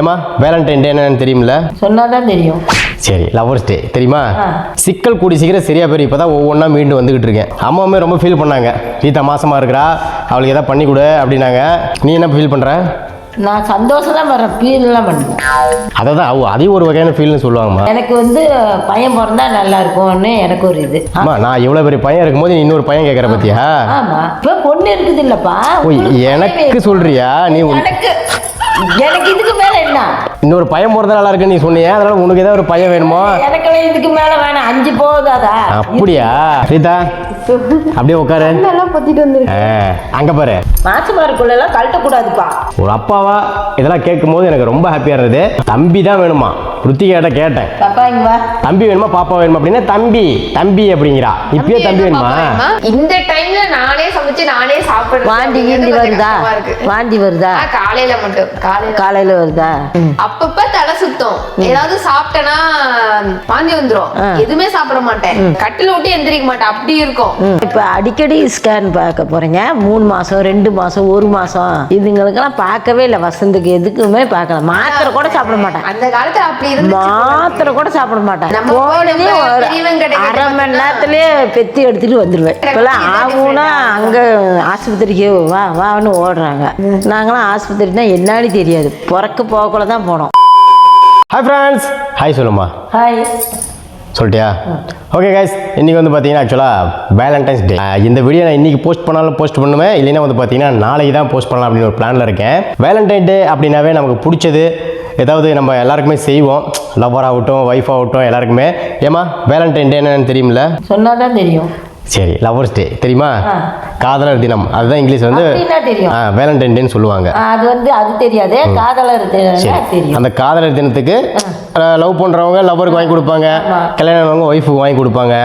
ஏமா வேலண்டைன் டே என்னன்னு தெரியுமில்ல சொன்னாதான் தெரியும். சரி லவர்ஸ் டே தெரியுமா. சிக்கல் கூடி சீக்கிரம் சரியா போய் இப்போ தான் ஒவ்வொன்றா மீண்டு வந்துகிட்டு இருக்கேன். அம்மாவுமே ரொம்ப ஃபீல் பண்ணாங்க. ரீதா மாசமா இருக்கிறா? அவளுக்கு எதாவது பண்ணி கொடு அப்படின்னாங்க. நீ என்ன ஃபீல் பண்ற? நான் சந்தோஷம் தான் வர்றேன் ஃபீல்லாம் பண்ணுவேன் அதை தான் அவ அதையும் ஒரு வகையான ஃபீல்னு சொல்லுவாங்கம்மா. எனக்கு வந்து பையன் பிறந்தா நல்லா இருக்கும்னு எனக்கு ஒரு இது. அம்மா நான் இவ்வளோ பெரிய பையன் இருக்கும்போது நீ இன்னொரு பையன் கேட்குற பத்தியா? ஆமா இப்ப பொண்ணு இருக்குது இல்லப்பா எனக்கு சொல்றியா? நீ எனக்கு. எனக்கு இதுக்கு மேல என்ன? இன்னொரு பையன் போகிறது நல்லா இருக்குன்னு நீ சொன்னியே. அதனால உனக்கு ஏதாவது ஒரு பையன் வேணுமோ? எனக்கு இதுக்கு மேல வேணாம். அஞ்சு போதாதா? அப்படியா? ரீதா அப்படியே உட்காரு. எல்லாம் பத்திட்டு ஆ, அங்க பாரு. மாசுமாருக்குள்ள எல்லாம் கழட்டக்கூடாதுப்பா. ஒரு அப்பாவா இதெல்லாம் கேட்கும்போது எனக்கு ரொம்ப ஹாப்பியாக இருந்தது. தம்பி தான் வேணுமா? ருத்திகாட்ட கேட்டேன். பாப்பா இங்க வா. தம்பி வேணுமா? பாப்பா வேணுமா? அப்படின்னா தம்பி தம்பி அப்படிங்கிறா. இப்பயே தம்பி வேணுமா? இந்த டைம்ல நானே சமைச்சு நானே சாப்பிடுறது வாந்தி கீந்தி வருதா. வாந்தி வருதா? காலையில மட்டும். காலையில. காலையில வருதா? அப்பப்ப தலை சுத்தம். ஏதாவது சாப்பிட்டேன்னா வாந்தி வந்துரும். எதுவுமே சாப்பிட மாட்டேன். கட்டில விட்டு எந்திரிக்க மாட்டேன். அப்படி இருக்கும். இப்ப அடிக்கடி ஸ்கேன் பார்க்க போறீங்க. மூணு மாசம் ரெண்டு மாசம் ஒரு மாசம். இதுங்களுக்கெல்லாம் பார்க்கவே இல்லை. வசந்துக்கு எதுக்குமே பார்க்கல. மாத்திரை கூட சாப்பிட மாட்டேன். அந்த காலத்துல அப்படி மாத்திரை கூட சாப்பிட மாட்டேன். போனதே ஒரு அரை மணி நேரத்திலேயே பெத்தி எடுத்துட்டு வந்துடுவேன் இப்பெல்லாம் ஆகும்னா அங்க ஆஸ்பத்திரிக்கு வா வான்னு ஓடுறாங்க. நாங்களாம் ஆஸ்பத்திரினா என்னன்னு தெரியாது. பிறக்க போகக்குள்ள தான் போனோம். ஹாய் ஃப்ரெண்ட்ஸ் ஹாய் சொல்லுமா. ஹாய் சொல்லிட்டியா? ஓகே கைஸ் இன்றைக்கி வந்து பார்த்தீங்கன்னா ஆக்சுவலாக வேலண்டைன்ஸ் டே இந்த வீடியோ நான் இன்றைக்கி போஸ்ட் பண்ணாலும் போஸ்ட் பண்ணுவேன். இல்லைன்னா வந்து பார்த்தீங்கன்னா நாளைக்கு தான் போஸ்ட் பண்ணலாம் அப்படின்னு ஒரு பிளானில் இருக்கேன். வேலண்டைன் டே அப்படின்னாவே நமக்கு பிடிச்சது. ஏதாவது நம்ம எல்லாருக்குமே செய்வோம். லவ்வர் ஆகட்டும் ஒய்ஃப் ஆகட்டும் எல்லாருக்குமே. ஏமா வேலண்டைன் டே என்னன்னு தெரியுமில்ல சொன்னாதான் தெரியும். சரி லவ்வர்ஸ் டே தெரியுமா. காதலர் தினம். அதுதான் இங்கிலீஷ் வந்து. வேலண்டைன் டேன்னு சொல்லுவாங்க. அது வந்து அது தெரியாது. காதலர் தெரியும். அந்த காதலர் தினத்துக்கு லவ் பண்ணுறவங்க லவ்வருக்கு வாங்கி கொடுப்பாங்க. கல்யாணம் ஒய்ஃபுக்கு வாங்கி கொடுப்பாங்க.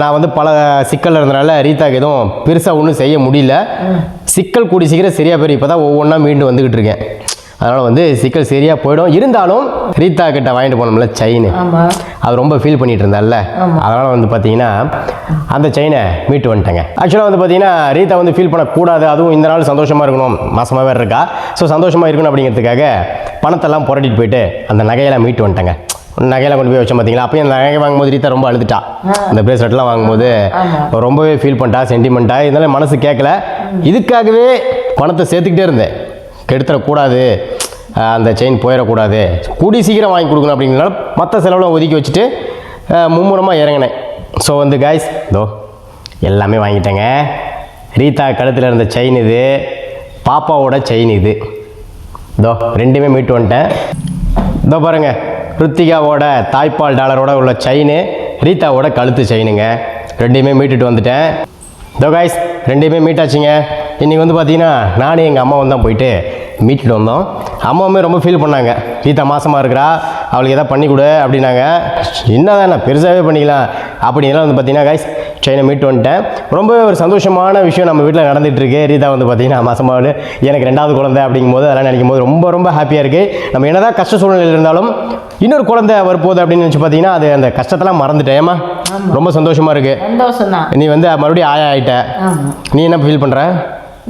நான் வந்து பல சிக்கல் இருந்தனால ரீதாக்கு எதுவும் பெருசாக ஒன்றும் செய்ய முடியல. சிக்கல் கூடி சீக்கிரம் சரியாக போய் இப்போ தான் ஒவ்வொன்றா மீண்டு வந்துக்கிட்டு இருக்கேன். அதனால் வந்து சிக்கல் சரியாக போயிடும். இருந்தாலும் ரீதா கிட்ட வாங்கிட்டு போனோம்ல செயின் அது ரொம்ப ஃபீல் பண்ணிட்டு இருந்தால அதனால் வந்து பார்த்தீங்கன்னா அந்த செயினை மீட்டு வந்துட்டேங்க. ஆக்சுவலாக வந்து பார்த்தீங்கன்னா ரீதா வந்து ஃபீல் பண்ணக்கூடாது. அதுவும் இந்த நாள் சந்தோஷமாக இருக்கணும். மாசமாக வேறு இருக்கா? ஸோ சந்தோஷமாக இருக்கணும் அப்படிங்கிறதுக்காக பணத்தெல்லாம் புரட்டிட்டு போயிட்டு அந்த நகையெல்லாம் மீட்டு வந்துட்டேங்க. நகையெல்லாம் கொண்டு போய் வச்சோம் பார்த்தீங்களா அப்பயும் அந்த நகை வாங்கும்போது ரீதா ரொம்ப அழுதுட்டா. அந்த பிரேஸ்லெட்லாம் வாங்கும்போது ரொம்பவே ஃபீல் பண்ணிட்டா சென்டிமெண்ட்டாக இருந்தாலும் மனசு கேட்கல இதுக்காகவே பணத்தை சேர்த்துக்கிட்டே இருந்தேன். கெடுத்துடக்கூடாது. அந்த செயின் போயிடக்கூடாது. கூடி சீக்கிரம் வாங்கி கொடுக்கணும் அப்படிங்கிறனால மற்ற செலவெலாம் ஒதுக்கி வச்சுட்டு மும்முரமாக இறங்கினேன். ஸோ வந்து காய்ஸ் இதோ எல்லாமே வாங்கிட்டேங்க. ரீதா கழுத்தில் இருந்த செயின் இது பாப்பாவோட செயின் இது. இதோ ரெண்டுமே மீட்டு வந்துட்டேன். இதோ பாருங்க ருத்திகாவோட தாய்ப்பால் டாலரோட உள்ள செயின் ரீதாவோட கழுத்து செயினுங்க ரெண்டையுமே மீட்டுட்டு வந்துட்டேன். இதோ காய்ஸ் ரெண்டையுமே மீட்டாச்சுங்க. இன்றைக்கி வந்து பார்த்தீங்கன்னா நானும் எங்கள் அம்மாவும் தான் போயிட்டு மீட்டுட்டு வந்தோம் அம்மாவுமே ரொம்ப ஃபீல் பண்ணாங்க. ரீதா மாசமாக இருக்கிறா. அவளுக்கு எதாவது பண்ணி கொடு அப்படின்னாங்க. என்னதான் நான் பெருசாகவே பண்ணிக்கலாம் அப்படின்லாம் வந்து பார்த்தீங்கன்னா காய்ஸ் செயினை மீட்டு வந்துட்டேன். ரொம்ப ஒரு சந்தோஷமான விஷயம் நம்ம வீட்டில் நடந்துட்டு இருக்கு. ரீதா வந்து பார்த்தீங்கன்னா மாசமாக எனக்கு ரெண்டாவது குழந்தை அப்படிங்கும்போது அதெல்லாம் நினைக்கும் போது ரொம்ப ரொம்ப ஹாப்பியாக இருக்குது நம்ம என்னதான் கஷ்ட சூழ்நிலையில் இருந்தாலும் இன்னொரு குழந்தை வரப்போகுது அப்படின்னு நினச்சி பார்த்தீங்கன்னா அது அந்த கஷ்டத்தெல்லாம் மறந்துட்டேன். ஏமா ரொம்ப சந்தோஷமாக இருக்குது நீ வந்து மறுபடியும் ஆயா ஆயிட்ட. ஆமா. நீ என்ன ஃபீல் பண்ணுற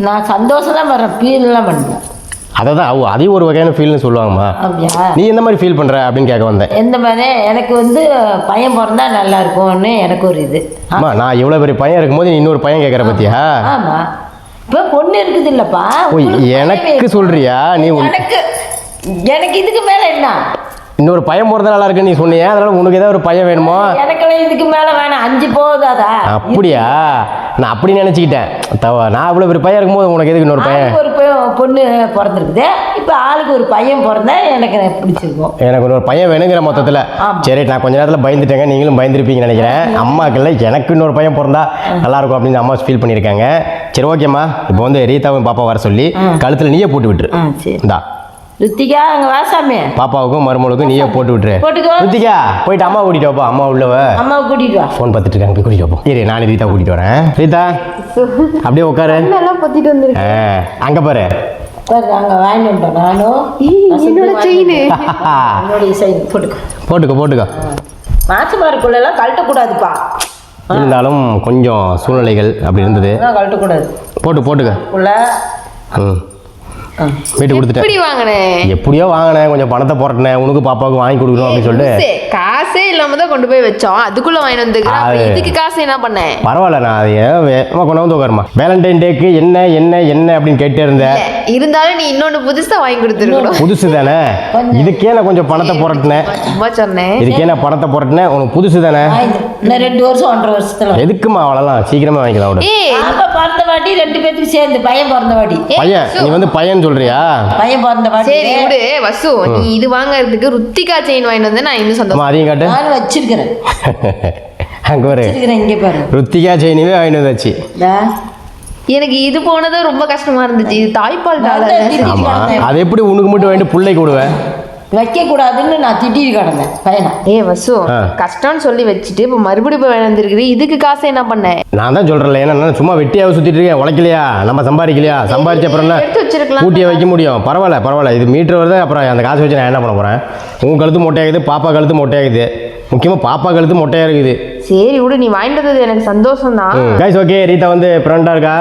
நான் சந்தோஷம் தான் வர்றேன் ஃபீல்லாம் பண்ணுவேன் அதை தான் அவ அதையும் ஒரு வகையான ஃபீல்னு சொல்லுவாங்கம்மா. நீ எந்த மாதிரி ஃபீல் பண்ணுற அப்படின்னு கேட்க வந்தேன். எந்த மாதிரி? எனக்கு வந்து பையன் பிறந்தா நல்லா இருக்கும்னு எனக்கு ஒரு இது. அம்மா நான் இவ்வளோ பெரிய பையன் இருக்கும்போது நீ இன்னொரு பையன் கேட்குற பத்தியா? ஆமா. இப்ப பொண்ணு இருக்குது இல்லப்பா எனக்கு சொல்றியா? நீ எனக்கு எனக்கு இதுக்கு மேல என்ன? இன்னொரு பையன் போகிறது நல்லா இருக்குன்னு நீ சொன்னியே அதனால உனக்கு ஏதாவது ஒரு பையன் வேணுமோ? எனக்கெல்லாம் இதுக்கு மேல வேணாம். அஞ்சு போதாதா? அப்படியா? நான் அப்படி நினச்சிக்கிட்டேன். தவ நான் இவ்வளோ பெரிய பையன் இருக்கும்போது உனக்கு எதுக்கு இன்னொரு பையன்? ஒரு பொண்ணு பிறந்திருக்குது. இப்ப ஆளுக்கு ஒரு பையன் பிறந்தா எனக்கு பிடிச்சிருக்கும். எனக்கு இன்னொரு பையன் வேணுங்கிற மொத்தத்தில். சரி நான் கொஞ்ச நேரத்தில் பயந்துட்டேங்க. நீங்களும் பயந்துருப்பீங்கன்னு நினைக்கிறேன். அம்மாக்கள்ல எனக்கு இன்னொரு பையன் பிறந்தா நல்லா இருக்கும் அப்படின்னு அம்மா ஃபீல் பண்ணியிருக்காங்க. சரி ஓகேம்மா இப்போ வந்து ரீதாவும் பாப்பா வர சொல்லி கழுத்தில் நீயே போட்டு விட்டுரு. இந்தா. ருத்திகா அங்க வாசாமி பாப்பாவுக்கும் மருமகளுக்கும் நீயே போட்டு விட்டுரு. போட்டுக்கோ. ருத்திகா போயிட்டு அம்மா கூட்டிட்டு வாப்பா. அம்மா உள்ளவ அம்மாவை கூட்டிட்டு வா. ஃபோன் பார்த்துட்டு இருக்காங்க. போய் கூட்டிட்டு வாப்போம் சரி நானே ரீதா கூட்டிட்டு வரேன். ரீதா அப்படியே உட்காரு எல்லாம் பத்திட்டு வந்துரு ஆ, அங்க பாரு. போட்டுக்கோ. போட்டுக்கோ போட்டுக்கோ. மாசுமாருக்குள்ள எல்லாம் கழட்டக்கூடாதுப்பா. இருந்தாலும் கொஞ்சம் சூழ்நிலைகள் அப்படி இருந்தது. கழட்டக்கூடாது. போட்டு போட்டுக்க. உள்ள ம். வீட்டு கொடுத்துட்டேன். எப்படி வாங்கினேன் எப்படியோ வாங்கினேன். கொஞ்சம் பணத்தை போட்டேன் உனக்கு பாப்பாவுக்கு வாங்கி கொடுக்கணும் அப்படின்னு சொல்லிட்டு. காசே இல்லாம தான் கொண்டு போய் வச்சோம். அதுக்குள்ள வாங்கிட்டு வந்துக்கிறேன். அது- இதுக்கு காசு என்ன பண்ணேன் பரவாயில்ல நான் அது கொண்டு வந்து உட்காருமா? வேலண்டைன் டேக்கு என்ன என்ன என்ன அப்படின்னு கேட்டே இருந்தேன். இருந்தாலும் நீ இன்னொன்னு புதுசா வாங்கி கொடுத்துருக்கணும். புதுசு தானே? இதுக்கே நான் கொஞ்சம் பணத்தை புரட்டினேன் சும்மா சொன்னேன் இதுக்கே நான் பணத்தை புரட்டினேன் உனக்கு புதுசு தானே? இன்னும் ரெண்டு வருஷம் ஒன்றரை வருஷத்துல எதுக்குமா அவ்வளோலாம்? சீக்கிரமா வாங்கிக்கலாம் விடு. பாப்பா பிறந்த வாட்டி ரெண்டு பேத்துக்கு சேர்ந்து பையன் பிறந்த வாட்டி. பையன். நீ வந்து பையன் சொல்றியா? பையன் பிறந்த வாட்டி. சரி விடு. வசு நீ இது வாங்குறதுக்கு ருத்திகா செயின் வாங்கிட்டு வந்து நான் இன்னும் சந்தோஷம். அதையும் காட்டு. நான் வச்சிருக்கிறேன். அங்கே ஒரு வச்சிருக்கிறேன் இங்கே பாரு. ருத்திகா செயினிவே வாங்கிட்டு வந்தாச்சு. எனக்கு இது போனது ரொம்ப கஷ்டமா இருந்துச்சு. இது தாய்ப்பால் ஆமா. அது எப்படி உனக்கு மட்டும் வாங்கிட்டு பிள்ளைக்கு விடுவேன் வைக்க கூடாதுன்னு நான் திட்டிட்டு கிடந்தேன். பையனை? ஏ வசு. கஷ்டம்னு சொல்லி வச்சுட்டு இப்போ மறுபடியும் போய் வந்திருக்குது இதுக்கு காசு என்ன பண்ண? நான் தான் சொல்கிறேன் ஏன்னா நான் சும்மா வெட்டியாக சுற்றிட்டு இருக்கேன். உழைக்கலையா? நம்ம சம்பாதிக்கலையா? சம்பாதிச்ச அப்புறம் என்ன? எடுத்து வச்சிருக்கலாம். கூட்டியை வைக்க முடியும். பரவாயில்ல பரவாயில்ல. இது மீட்டர் வருது அப்புறம் அந்த காசு வச்சு நான் என்ன பண்ண போகிறேன் உன் கழுத்து மொட்டையாகுது பாப்பா கழுத்து மொட்டையாகுது. முக்கியமாக பாப்பா கழுத்து மொட்டையாக இருக்குது. சரி விடு நீ வாங்கிட்டு எனக்கு சந்தோஷம் தான் கைஸ் ஓகே ரீதா வந்து ஃப்ரெண்டாக இருக்கா?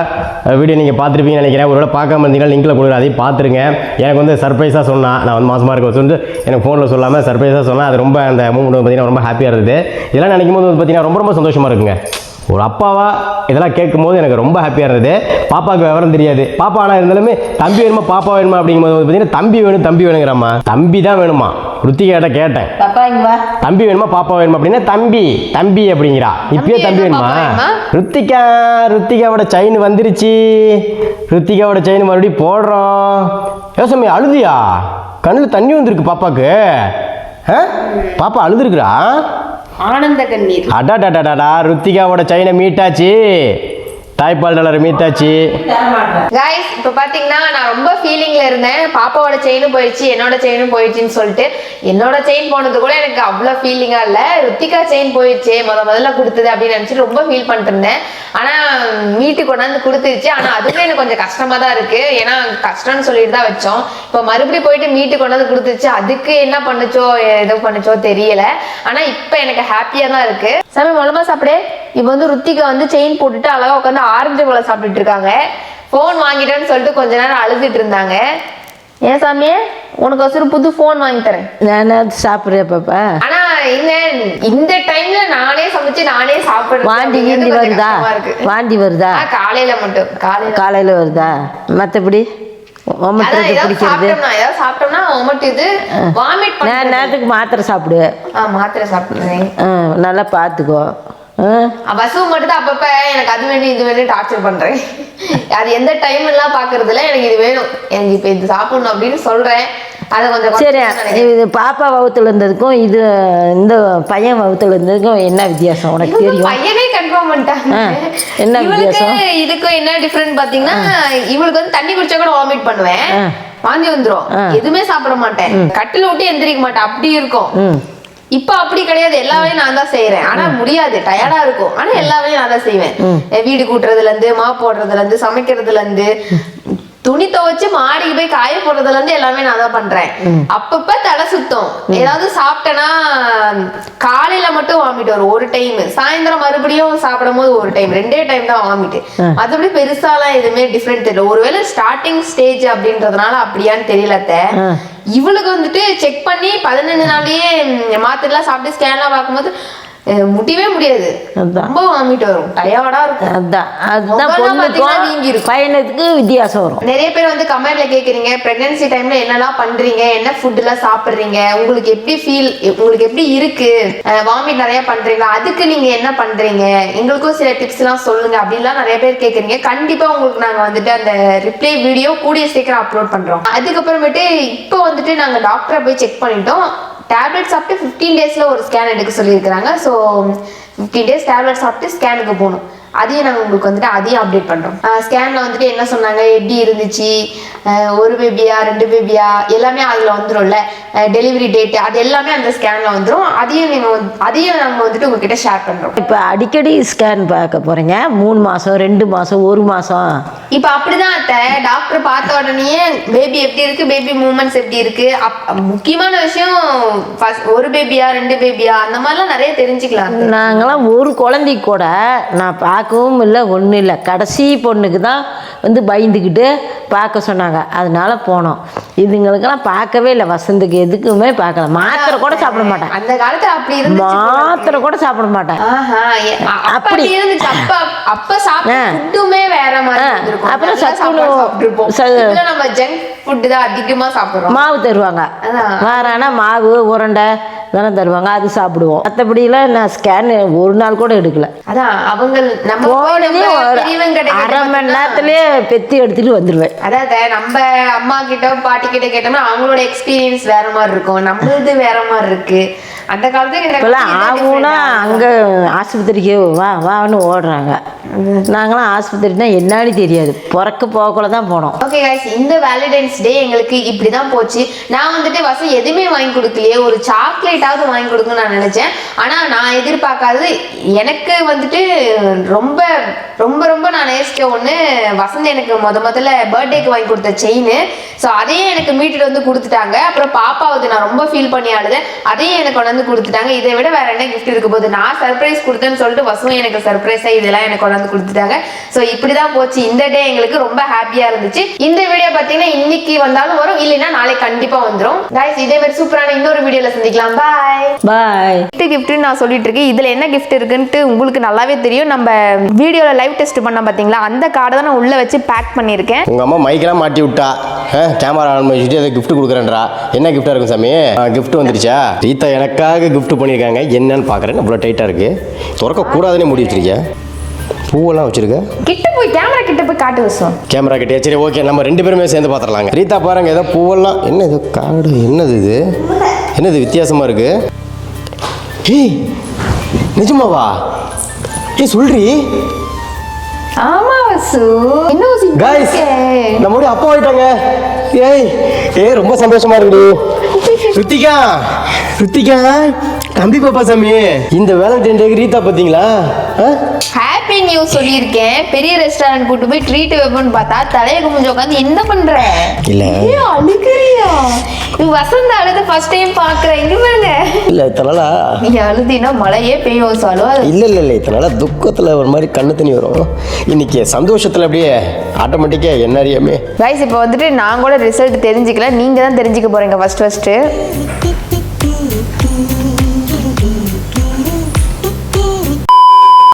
வீடியோ நீங்கள் பார்த்துருப்பீங்கன்னு நினைக்கிறேன். ஒருவேளை பார்க்காம இருந்தீங்கன்னா லிங்கில் கொடுக்குற அதையும் பார்த்துருங்க. எனக்கு வந்து சர்ப்ரைஸாக சொன்னா நான் வந்து மாசமாக இருக்க சொல்லிட்டு எனக்கு ஃபோனில் சொல்லாமல் சர்ப்ரைஸாக சொன்னா அது ரொம்ப அந்த மூமெண்ட் பார்த்தீங்கன்னா ரொம்ப ஹாப்பியாக இருந்தது. இதெல்லாம் நினைக்கும் போது வந்து பார்த்தீங்கன்னா ரொம்ப ரொம்ப சந்தோஷமாக இருக்குங்க. ஒரு அப்பாவா இதெல்லாம் கேட்கும் போது எனக்கு ரொம்ப ஹாப்பியாக இருந்தது. பாப்பாவுக்கு விவரம் தெரியாது. பாப்பா ஆனால் இருந்தாலுமே தம்பி வேணுமா பாப்பா வேணுமா? அப்படிங்கும்போது பார்த்தீங்கன்னா தம்பி வேணும் தம்பி வேணுங்கிறாம்மா. தம்பி தான் வேணுமா? ருத்திகிட்ட கேட்டேன். தம்பி வேணுமா பாப்பா வேணுமா? அப்படின்னா தம்பி தம்பி அப்படிங்கிறா. இப்பயே தம்பி வேணுமா? ருத்திகா ருத்திகாவோட செயின் வந்துருச்சு. ருத்திகாவோட செயின் மறுபடியும் போடுறோம். யோசமி அழுதியா? கண்ணில் தண்ணி வந்திருக்கு பாப்பாக்கு. ஆ? பாப்பா அழுதுருக்குறா? ஆனந்த கண்ணீர். அடாடாடாடா ருத்திகாவோட செயினை மீட்டாச்சு. தாய்ப்பால் டாலர் மீட்டாச்சு. கைஸ் இப்போ பார்த்தீங்கன்னா நான் ரொம்ப ஃபீலிங்கில் இருந்தேன். பாப்பாவோட செயினும் போயிடுச்சு என்னோட செயினும் போயிடுச்சுன்னு சொல்லிட்டு. என்னோட செயின் போனது கூட எனக்கு அவ்வளோ ஃபீலிங்காக இல்லை. ருத்திகா செயின் போயிடுச்சு முத முதல்ல கொடுத்தது அப்படின்னு நினச்சிட்டு ரொம்ப ஃபீல் பண்ணிட்டு இருந்தேன். ஆனால் மீட்டு கொண்டாந்து கொடுத்துருச்சு. ஆனால் அதுவுமே எனக்கு கொஞ்சம் கஷ்டமாக தான் இருக்குது ஏன்னா கஷ்டம்னு சொல்லிட்டு தான் வச்சோம். இப்போ மறுபடியும் போயிட்டு மீட்டு கொண்டாந்து கொடுத்துருச்சு. அதுக்கு என்ன பண்ணுச்சோ எது பண்ணுச்சோ தெரியல. ஆனால் இப்போ எனக்கு ஹாப்பியாக தான் இருக்குது சாமி மூலமாக சாப்பிடு. இப்போ வந்து ருத்திகா வந்து செயின் போட்டுட்டு அழகா உட்காந்து ஆரஞ்சு பழம் சாப்பிட்டுட்டு இருக்காங்க. ஃபோன் வாங்கிட்டேன்னு சொல்லிட்டு கொஞ்ச நேரம் அழுதுட்டு இருந்தாங்க. ஏன் சாமியே உனக்கு ஒரு புது ஃபோன் வாங்கி தரேன். நான் சாப்பிட்றேன் பாப்பா. ஆனா என்ன இந்த டைம்ல நானே சமைச்சு நானே சாப்பிடுறது வாந்தி கீந்தி வருதா. வாந்தி வருதா? காலையில மட்டும். காலையில காலையில் வருதா? அதான் ஒமட்டுறது பிடிக்கிறது சாப்பிட்டோம்னா ஒமட்டுது வாமிட் நான் நேரத்துக்கு மாத்திரை சாப்பிடு. ஆ மாத்திரை சாப்பிடுறேன். ஆ, நல்லா பார்த்துக்கோ பசு மட்டும் தான் அப்பப்ப எனக்கு அது வேணும் இது வேணும் டார்ச்சர் பண்றேன். அது எந்த டைம் எல்லாம் பாக்குறது இல்ல எனக்கு இது வேணும். எனக்கு இப்ப இது சாப்பிடணும் அப்படின்னு சொல்றேன். அதை கொஞ்சம் சரி. இது பாப்பா வகுத்துல இருந்ததுக்கும் இது இந்த பையன் வகுத்துல இருந்ததுக்கும் என்ன வித்தியாசம்? உனக்கு தெரியும்? பையனே கன்ஃபார்ம் பண்ணிட்டாங்க. என்ன வித்தியாசம்? இதுக்கும் என்ன டிஃபரெண்ட் பாத்தீங்கன்னா இவளுக்கு வந்து தண்ணி குடிச்சா கூட வாமிட் பண்ணுவேன். வாந்தி வந்துரும். ஆ. எதுவுமே சாப்பிட மாட்டேன். கட்டில விட்டு எந்திரிக்க மாட்டேன். அப்படி இருக்கும். இப்ப அப்படி கிடையாது. எல்லா வேலையும் நான் தான் செய்யறேன் ஆனா முடியாது. டயர்டா இருக்கும். ஆனா எல்லா வேலையும் நான் தான் செய்வேன். வீடு கூட்டுறதுல இருந்து மா போடுறதுல இருந்து சமைக்கிறதுல இருந்து துணி துவைச்சு மாடிக்கு போய் காய போடுறதுல இருந்து எல்லாமே நான் தான் பண்றேன் அப்பப்ப தலை சுத்தம். ஏதாவது சாப்பிட்டேன்னா காலையில மட்டும் வாமிட் வரும். ஒரு டைம் சாயந்தரம் மறுபடியும் சாப்பிடும் போது ஒரு டைம் ரெண்டே டைம் தான் வாமிட் மற்றபடி பெருசாலாம் எதுவுமே டிஃப்ரெண்ட் தெரியல. ஒருவேளை ஸ்டார்டிங் ஸ்டேஜ் அப்படின்றதுனால அப்படியான்னு தெரியல இவளுக்கு வந்துட்டு செக் பண்ணி பதினஞ்சு நாள்லயே மாத்திரலாம் சாப்பிட்டு ஸ்கேன்லாம் பார்க்கும்போது முடியவே முடியாது. ரொம்ப வாமிட் வரும். டயர்டா இருக்கும். அதான். அதுதான் வீங்கி பொண்ணுக்கும் இருக்கும். பையனுக்கு வித்தியாசம் வரும். நிறைய பேர் வந்து கமெண்ட்ல கேக்குறீங்க பிரெக்னன்சி டைம்ல என்னெல்லாம் பண்றீங்க என்ன ஃபுட் எல்லாம் சாப்பிடுறீங்க உங்களுக்கு எப்படி ஃபீல் உங்களுக்கு எப்படி இருக்கு? வாமிட் நிறைய பண்றீங்களா? அதுக்கு நீங்க என்ன பண்றீங்க? எங்களுக்கும் சில டிப்ஸ் எல்லாம் சொல்லுங்க அப்படின்லாம் நிறைய பேர் கேக்குறீங்க. கண்டிப்பா உங்களுக்கு நாங்க வந்துட்டு அந்த ரிப்ளை வீடியோ கூடிய சீக்கிரம் அப்லோட் பண்றோம். அதுக்கப்புறமேட்டு இப்போ வந்துட்டு நாங்க டாக்டரை போய் செக் பண்ணிட்டோம். டேப்லெட் சாப்பிட்டு ஃபிஃப்டீன் டேஸில் ஒரு ஸ்கேன் எடுக்க சொல்லியிருக்கிறாங்க. ஸோ ஃபிஃப்டீன் டேஸ் டேப்லெட் சாப்பிட்டு ஸ்கேனுக்கு போகணும். அதையும் நாங்கள் உங்களுக்கு வந்துட்டு அதையும் அப்டேட் பண்ணுறோம் ஸ்கேனில் வந்துட்டு என்ன சொன்னாங்க? எப்படி இருந்துச்சு? ஒரு பேபியா ரெண்டு பேபியா எல்லாமே அதில் வந்துடும்ல டெலிவரி டேட் அது எல்லாமே அந்த ஸ்கேனில் வந்துரும். அதையும் நீங்கள் அதையும் நாங்கள் வந்துட்டு உங்ககிட்ட ஷேர் பண்ணுறோம் இப்போ அடிக்கடி ஸ்கேன் பார்க்க போறீங்க. மூணு மாசம் ரெண்டு மாசம் ஒரு மாசம்? இப்போ அப்படிதான் அத்தை. டாக்டர் பார்த்த உடனே பேபி எப்படி இருக்கு? பேபி மூமெண்ட்ஸ் எப்படி இருக்கு? அப் முக்கியமான விஷயம் first ஒரு பேபியா ரெண்டு பேபியா அந்த மாதிரிலாம் நிறைய தெரிஞ்சுக்கலாம். நாங்களாம் ஒரு குழந்தைக்கு கூட நான் பார்க்கவும் இல்லை ஒன்றும் இல்லை. கடைசி பொண்ணுக்கு தான் வந்து பயந்துக்கிட்டு பார்க்க சொன்னாங்க அதனால போனோம் இதுங்களுக்கெல்லாம் பார்க்கவே இல்லை வசந்துக்கு எதுக்குமே பார்க்கல மாத்திரை கூட சாப்பிட மாட்டேன் அந்த காலத்துல அப்படி. மாத்திரை கூட சாப்பிட மாட்டேன் அப்படி. அப்ப அப்ப சாப்பிட்ட ஆ. ஃபுட்டுமே வேற மாதிரி. அப்புறம் சத்துணவு நம்ம ஜங்க் ஃபுட் தான் அதிகமா சாப்பிடுறோம் மாவு தருவாங்க அதான். வாரானா மாவு உருண்டை இதெல்லாம் தருவாங்க அது சாப்பிடுவோம். மற்றபடியெல்லாம் நான் ஸ்கேன் ஒரு நாள் கூட எடுக்கல. அதான் அவங்க நம்ம போனதே ஒரு அரை மணி நேரத்துலயே பெத்தி எடுத்துட்டு வந்துடுவேன் அதாவது நம்ம அம்மா கிட்ட பாட்டி கிட்ட கேட்டோம்னா அவங்களோட எக்ஸ்பீரியன்ஸ் வேற மாதிரி இருக்கும். நம்மளது வேற மாதிரி இருக்கு. அந்த இந்த இப்போல்லாம் ஆகும்னா. அங்கே ஆஸ்பத்திரிக்கு வா வான்னு ஓடுறாங்க. நாங்களாம் ஆஸ்பத்திரினா என்னன்னு தெரியாது. பிறக்க போகக்குள்ள தான் போனோம். ஓகே guys இந்த வேலண்டைன்ஸ் டே எங்களுக்கு இப்படி தான் போச்சு. நான் வந்துட்டு வச எதுவுமே வாங்கி கொடுக்கலையே. ஒரு சாக்லேட்டாவது வாங்கி கொடுக்குன்னு நான் நினச்சேன். ஆனால் நான் எதிர்பார்க்காதது எனக்கு வந்துட்டு ரொம்ப ரொம்ப ரொம்ப நான் நேசிக்க ஒன்று வசந்த் எனக்கு முத முதல்ல பர்த்டேக்கு வாங்கி கொடுத்த செயின் ஸோ அதையும் எனக்கு மீட்டுட்டு வந்து கொடுத்துட்டாங்க. அப்புறம் பாப்பாவது நான் ரொம்ப ஃபீல் பண்ணி ஆளுதேன் அதையும் எனக்கு கொண்டு வந்து கொடுத்துட்டாங்க. இதை விட வேற என்ன கிஃப்ட் இருக்க போகுது? நான் சர்ப்ரைஸ் கொடுத்தேன்னு சொல்லிட்டு வசுவும் எனக்கு சர்ப்ரைஸாக இதெல்லாம் எனக்கு கொண்டு வந்து கொடுத்துட்டாங்க. ஸோ இப்படி தான் போச்சு. இந்த டே எங்களுக்கு ரொம்ப ஹாப்பியாக இருந்துச்சு. இந்த வீடியோ பார்த்தீங்கன்னா இன்னைக்கு வந்தாலும் வரும். இல்லைன்னா நாளைக்கு கண்டிப்பாக வந்துடும் காய்ஸ் இதே மாதிரி சூப்பரான இன்னொரு வீடியோவில் சந்திக்கலாம். பாய் பாய் கிஃப்ட் கிஃப்ட்னு நான் சொல்லிட்டு இருக்கேன் இதில் என்ன கிஃப்ட் இருக்குன்ட்டு உங்களுக்கு நல்லாவே தெரியும். நம்ம வீடியோவில் லைவ் டெஸ்ட் பண்ண பார்த்தீங்களா அந்த கார்டை தான் நான் உள்ளே வச்சு பேக் பண்ணியிருக்கேன். உங்கள் அம்மா மைக்கெல்லாம் மாட்டி விட்டா? கேமரா ஆன் பண்ணி அதை gift கொடுக்குறேன்றா? என்ன கிஃப்டாக இருக்கும் சாமி? gift வந்துருச்சா? ரீதா எனக்காக gift பண்ணியிருக்காங்க. என்னன்னு பார்க்குறேன் இவ்வளோ டைட்டாக இருக்குது திறக்கக்கூடாதுன்னு முடி வச்சிருக்கேன் பூவெல்லாம் வச்சுருக்க? கிட்ட போய் கேமரா கிட்ட போய் காட்டு வசோம் கேமரா கிட்டே சரி ஓகே நம்ம ரெண்டு பேருமே சேர்ந்து பார்த்துடலாங்க ரீதா பாருங்க ஏதோ பூவெல்லாம். என்ன இது? காடு என்னது இது? என்னது வித்தியாசமாக இருக்கு? ஏய் நிஜமாவா? ஏய் சொல்றி? ஆமா வசு. என்ன காய்ஸ் இருக்கே? நம்மளுடைய அப்பா ஆயிட்டாங்க ஏய் ஏய் ரொம்ப சந்தோஷமா இருக்குடி. ருத்திகா ருத்திகா தம்பி பாப்பா சாமி. இந்த வேலண்டைன் டேக்கு ரீதா பார்த்தீங்களா ஆ? நியூஸ் சொல்லியிருக்கேன். பெரிய ரெஸ்டாரண்ட் கூட்டு போய் ட்ரீட் வைப்போம்னு பார்த்தா தலையை குமிஞ்சு உட்காந்து என்ன பண்ற? இல்ல. அழுகுறியா? நீ வசந்த அழுது ஃபர்ஸ்ட் டைம் பாக்குறேன் இங்க பாருங்க. இல்ல இத்தனால நீ அழுதினா மழையே பெய்யும் சொல்லுவா இல்ல இல்ல இல்ல இத்தனால துக்கத்துல ஒரு மாதிரி கண்ணு தண்ணி வரும். இன்னைக்கு சந்தோஷத்துல அப்படியே ஆட்டோமேட்டிக்கா என்ன அறியாமே. கைஸ் இப்போ வந்துட்டு நான் கூட ரிசல்ட் தெரிஞ்சுக்கல. நீங்க தான் தெரிஞ்சுக்க போறீங்க ஃபர்ஸ்ட் ஃபர்ஸ்ட்